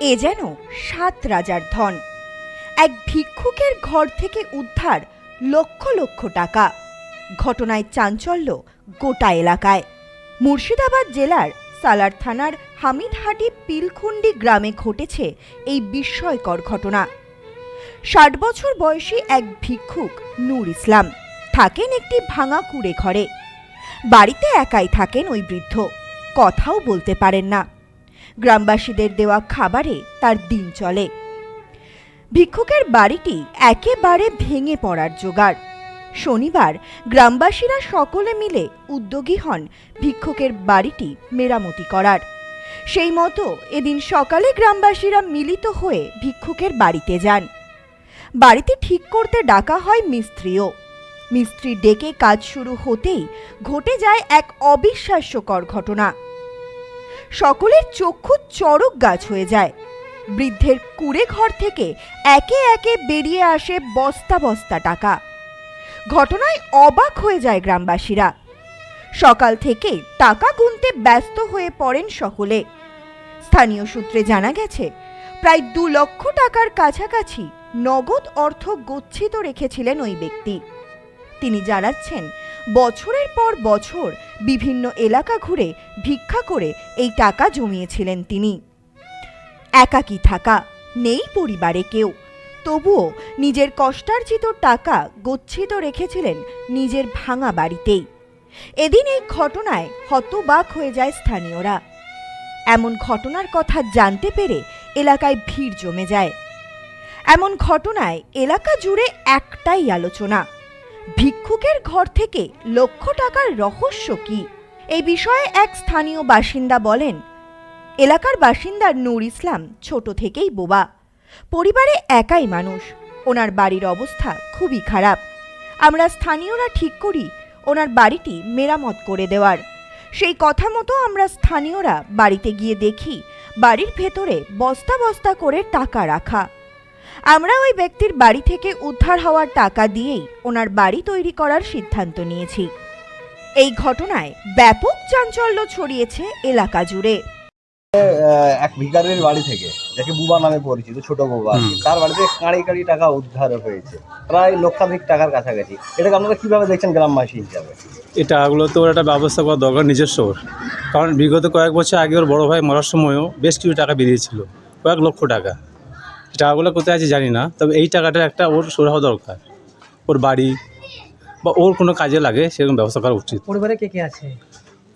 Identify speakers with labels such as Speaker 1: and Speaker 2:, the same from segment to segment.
Speaker 1: এ যেন সাত রাজার ধন। এক ভিক্ষুকের ঘর থেকে উদ্ধার লক্ষ লক্ষ টাকা। ঘটনায় চাঞ্চল্য গোটা এলাকায়। মুর্শিদাবাদ জেলার সালার থানার হামিদহাটি পিলখুন্ডি গ্রামে ঘটেছে এই বিস্ময়কর ঘটনা। ষাট বছর বয়সী এক ভিক্ষুক নূর ইসলাম থাকেন একটি ভাঙা কুড়ে ঘরে। বাড়িতে একাই থাকেন ওই বৃদ্ধ। কথাও বলতে পারেন না। গ্রামবাসীদের দেওয়া খাবারে তার দিন চলে। ভিক্ষুকের বাড়িটি একেবারে ভেঙে পড়ার জোগাড়। শনিবার গ্রামবাসীরা সকলে মিলে উদ্যোগী হন ভিক্ষুকের বাড়িটি মেরামতি করার। সেই মতো এদিন সকালে গ্রামবাসীরা মিলিত হয়ে ভিক্ষুকের বাড়িতে যান। বাড়িতে ঠিক করতে ডাকা হয় মিস্ত্রিও। মিস্ত্রি ডেকে কাজ শুরু হতেই ঘটে যায় এক অবিশ্বাস্যকর ঘটনা। সকলের চক্ষু চড়ক গাছ হয়ে যায়। বৃদ্ধের কুড়ে ঘর থেকে একে একে বেরিয়ে আসে বস্তা বস্তা টাকা। ঘটনায় অবাক হয়ে যায় গ্রামবাসীরা। সকাল থেকে টাকা গুনতে ব্যস্ত হয়ে পড়েন সকলে। স্থানীয় সূত্রে জানা গেছে, প্রায় দু লক্ষ টাকার কাছাকাছি নগদ অর্থ গচ্ছিত রেখেছিলেন ওই ব্যক্তি। তিনি জানাচ্ছেন বছরের পর বছর বিভিন্ন এলাকা ঘুরে ভিক্ষা করে এই টাকা জমিয়েছিলেন তিনি। একাকী থাকা, নেই পরিবারে কেউ। তবুও নিজের কষ্টার্জিত টাকা গচ্ছিত রেখেছিলেন নিজের ভাঙা বাড়িতেই। এদিন এই ঘটনায় হতবাক হয়ে যায় স্থানীয়রা। এমন ঘটনার কথা জানতে পেরে এলাকায় ভিড় জমে যায়। এমন ঘটনায় এলাকা জুড়ে একটাই আলোচনা ভিক্ষুকের ঘর থেকে লক্ষ টাকার রহস্য কি? এই বিষয়ে এক স্থানীয় বাসিন্দা বলেন, এলাকার বাসিন্দা নূর ইসলাম ছোট থেকেই বোবা। পরিবারে একাই মানুষ। ওনার বাড়ির অবস্থা খুবই খারাপ। আমরা স্থানীয়রা ঠিক করি ওনার বাড়িটি মেরামত করে দেওয়ার। সেই কথা মতো আমরা স্থানীয়রা বাড়িতে গিয়ে দেখি বাড়ির ভেতরে বস্তা বস্তা করে টাকা রাখা। আমরা ওই ব্যক্তির বাড়ি থেকে উদ্ধার হওয়ার টাকা দিয়েই ওনার বাড়ি তৈরি করার সিদ্ধান্ত নিয়েছি। এই ঘটনায় ব্যাপক চাঞ্চল্য ছড়িয়েছে এলাকা জুড়ে।
Speaker 2: এক ভিকারের বাড়ি থেকে যাকে বুবা নামে পরিচিত ছোট বুবা তার বাড়িতে কাঁড়ি কাঁড়ি টাকা উদ্ধার হয়েছে। প্রায় লক্ষাধিক টাকার কাছাকাছি। এটাকে আপনারা কীভাবে দেখছেন গ্রামবাসী হিসাবে?
Speaker 3: এই টাকাগুলো তো ওর একটা ব্যবস্থা করা দরকার নিজস্ব। কারণ বিগত কয়েক বছর আগে ওর বড় ভাই মরার সময়ও বেশ কিছু টাকা বেরিয়েছিল কয়েক লক্ষ টাকা। টাকাগুলো কোথায় আছে জানি না তবে এই টাকাটা একটা ওর সরে হওয়া দরকার। ওর বাড়ি বা ওর কোনো কাজে লাগে সেরকম ব্যবস্থা করা উচিত।
Speaker 4: পরিবারে কে কে আছে?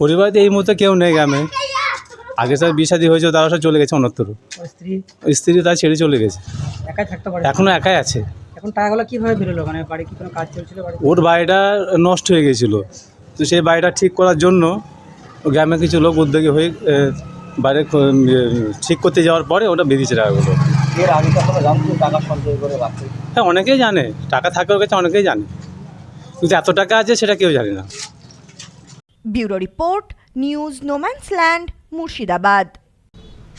Speaker 3: পরিবারে এই মুহূর্তে কেউ নেই গ্রামে। আগে স্যার বিষাদি হয়েছে তারা সব চলে গেছে অন্যত্র।
Speaker 4: স্ত্রী?
Speaker 3: স্ত্রী তার ছেড়ে চলে গেছে।
Speaker 4: একাই থাকতে পারে?
Speaker 3: এখনও একাই আছে।
Speaker 4: এখন টাকাগুলো কীভাবে বেরোলো? মানে বাড়ি কি কোনো কাজ চলছিল
Speaker 3: ওর বাড়িটা নষ্ট হয়ে গেছিল। তো সেই বাড়িটা ঠিক করার জন্য গ্রামে কিছু লোক উদ্যোগী হয়ে এ, ঠিক করতে যাওয়ার পরে ওটা বেরিয়েছে টাকাগুলো।
Speaker 2: এর আগে জানতো টাকা সঞ্চয় করে রাখতে
Speaker 3: হ্যাঁ অনেকেই জানে। টাকা থাকার কাছে অনেকেই জানে। কিন্তু এত টাকা আছে সেটা কেউ জানে না।
Speaker 1: Bureau report news no man's land Murshidabad.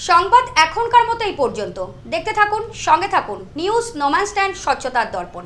Speaker 5: সংবাদ এখনকার মতো এই পর্যন্ত। দেখতে থাকুন সঙ্গে থাকুন নিউজ নোম্যান্স ল্যান্ড স্বচ্ছতার দর্পণ।